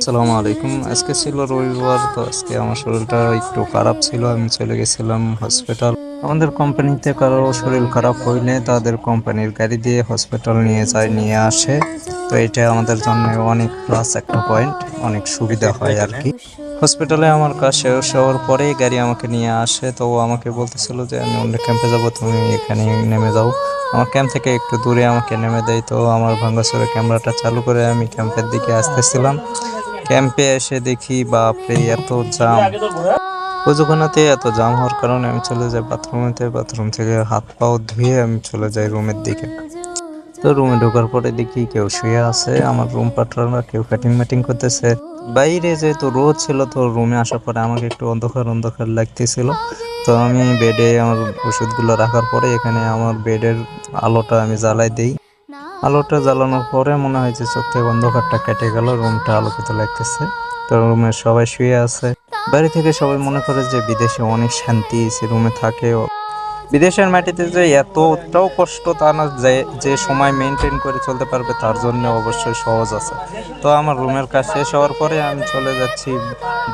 আসসালামু আলাইকুম। আজকে ছিল রবিবার, তো আজকে আমার শরীরটা একটু খারাপ ছিল। আমি চলে গেছিলাম হসপিটাল আমাদের কোম্পানিতে কারও শরীর খারাপ হইলে তাদের কোম্পানির গাড়ি দিয়ে হসপিটাল নিয়ে যায়, নিয়ে আসে। তো এটা আমাদের জন্য অনেক প্লাস একটা পয়েন্ট অনেক সুবিধা হয় আর কি। হসপিটালে আমার কাজ শেষ হওয়ার পরেই গাড়ি আমাকে নিয়ে আসে। তো ও আমাকে বলতেছিল যে, আমি অন্য ক্যাম্পে যাব, তুমি এখানে নেমে যাও। আমার ক্যাম্প থেকে একটু দূরে আমাকে নেমে দেয়। তো আমার ভাঙ্গাচোরা ক্যামেরাটা চালু করে আমি ক্যাম্পের দিকে আসতেছিলাম। ক্যাম্পে এসে দেখি, বাপরে, এত জাম। ওজোখানাতে এত জাম হওয়ার কারণে আমি চলে যাই বাথরুমেতে। বাথরুম থেকে হাত পাও ধুয়ে আমি চলে যাই রুমের দিকে। তো রুমে ঢোকার পরে দেখি কেউ শুয়ে আছে। আমার রুম পার্টনাররা কেউ কাটিং ম্যাটিং করতেছে। বাইরে যেহেতু রোদ ছিল, তো রুমে আসার পরে আমাকে একটু অন্ধকার অন্ধকার লাগতেছিল। তো আমি বেডে আমার ওষুধগুলো রাখার পরে এখানে আমার বেডের আলোটা আমি জ্বালাই দিই। আলোটা জ্বালানোর পরে মনে হয় যে চোখ থেকে অন্ধকারটা কেটে গেল, রুমটা আলোকিত লাগতেছে। তো রুমে সবাই শুয়ে আছে। বাড়ি থেকে সবাই মনে করে যে বিদেশে অনেক শান্তি, সে রুমে থাকে। বিদেশের মাটিতে যে এতটাও কষ্ট তা না যে যে সময় মেনটেন করে চলতে পারবে, তার জন্য অবশ্যই সহজ আছে। তো আমার রুমের কাজ শেষ হওয়ার পরে আমি চলে যাচ্ছি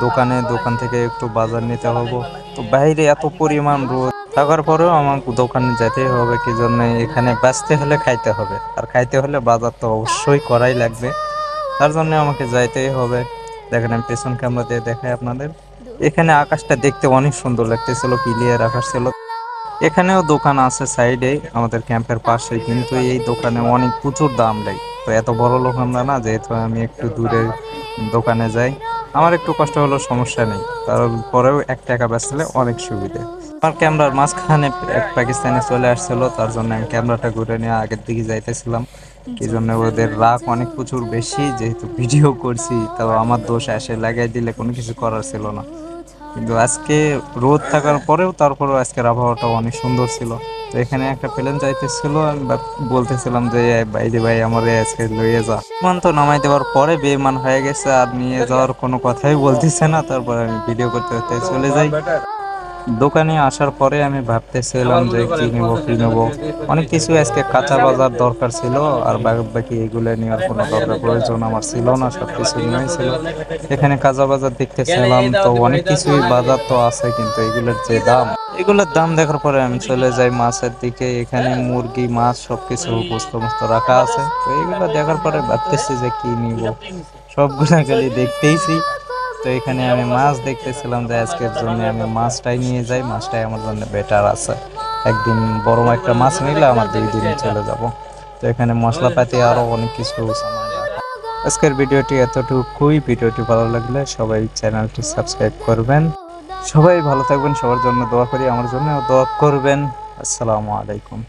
দোকানে, দোকান থেকে একটু বাজার নিতে হব। তো বাইরে এত পরিমাণ রোদ। থাকার পরেও আমার দোকানে যেতেই হবে, কি জন্য এখানে বাঁচতে হলে খাইতে হবে। আর খাইতে হলে বাজার তো অবশ্যই করাই লাগবে। তার জন্য আমাকে যাইতেই হবে। দেখেন, আমি পেছন ক্যামেরা দিয়ে দেখাই আপনাদের। এখানে আকাশটা দেখতে অনেক সুন্দর লাগতেছিল ক্লিয়ার আকাশ ছিল। এখানেও দোকান আছে সাইডে, আমাদের ক্যাম্পের পাশে কিন্তু এই দোকানে অনেক প্রচুর দাম দেয় তো এত বড় লোক আমরা না, যেহেতু আমি একটু দূরে দোকানে যাই, আমার একটু কষ্ট হলো সমস্যা নেই। তারপরেও এক টাকা বেচলে অনেক সুবিধা। আমার ক্যামেরার মাঝখানে এক পাকিস্তানে চলে আসছিল, তার জন্য আমি ক্যামেরাটা ঘুরে নিয়ে আগের দিকে যাইতেছিলাম। কি জন্য ওদের রাগ অনেক প্রচুর বেশি, যেহেতু ভিডিও করছি তাও আমার দোষ এসে লাগাই দিলে কোনো কিছু করার ছিল না। কিন্তু আজকে রোদ থাকার পরেও তারপরেও আজকের আবহাওয়াটা অনেক সুন্দর ছিল। তো এখানে একটা প্লেন যাইতেছিল আমি বলতেছিলাম যে "এই বাইরে ভাই, আমার আজকে লইয়ে যা। মান তো নামাই দেওয়ার পরে বেমান হয়ে গেছে, আর নিয়ে যাওয়ার কোনো কথাই বলতেছে না। তারপরে আমি ভিডিও করতে করতে চলে যাই। দোকানে আসার পরে আমি ভাবতেছিলাম যে কি নেব কি নেব। অনেক কিছু আজকে কাঁচা বাজার দরকার ছিল, আর বাকি এগুলো নেওয়ার কোনো দরকার প্রয়োজন আমার ছিল না সব কিছু নিয়েই ছিল। এখানে কাঁচা বাজার দেখতেছিলাম, তো অনেক কিছুই বাজার তো আছে, কিন্তু এগুলোর যে দাম, এগুলোর দাম দেখার পরে আমি চলে যাই মাছের দিকে। এখানে মুরগি, মাছ, সবকিছু বস্তু মস্ত রাখা আছে। তো এগুলো দেখার পরে ভাবতেছি যে কি নিব। সবগুলা খালি দেখতেইছি। তো এখানে আমি মাছ দেখতেছিলাম যে আজকের জন্য আমি মাছটাই নিয়ে যাই, মাছটাই আমার জন্য বেটার আছে। একদিন বড় একটা মাছ নিলে আমার দুই দিনে চলে যাব। তো এখানে মশলাপাতি আরও অনেক কিছু আজকের ভিডিওটি এতটুকুই। ভিডিওটি ভালো লাগলে সবাই চ্যানেলটি সাবস্ক্রাইব করবেন। সবাই ভালো থাকবেন, সবার জন্য দোয়া করি, আমার জন্য দোয়া করবেন। আসসালামু আলাইকুম।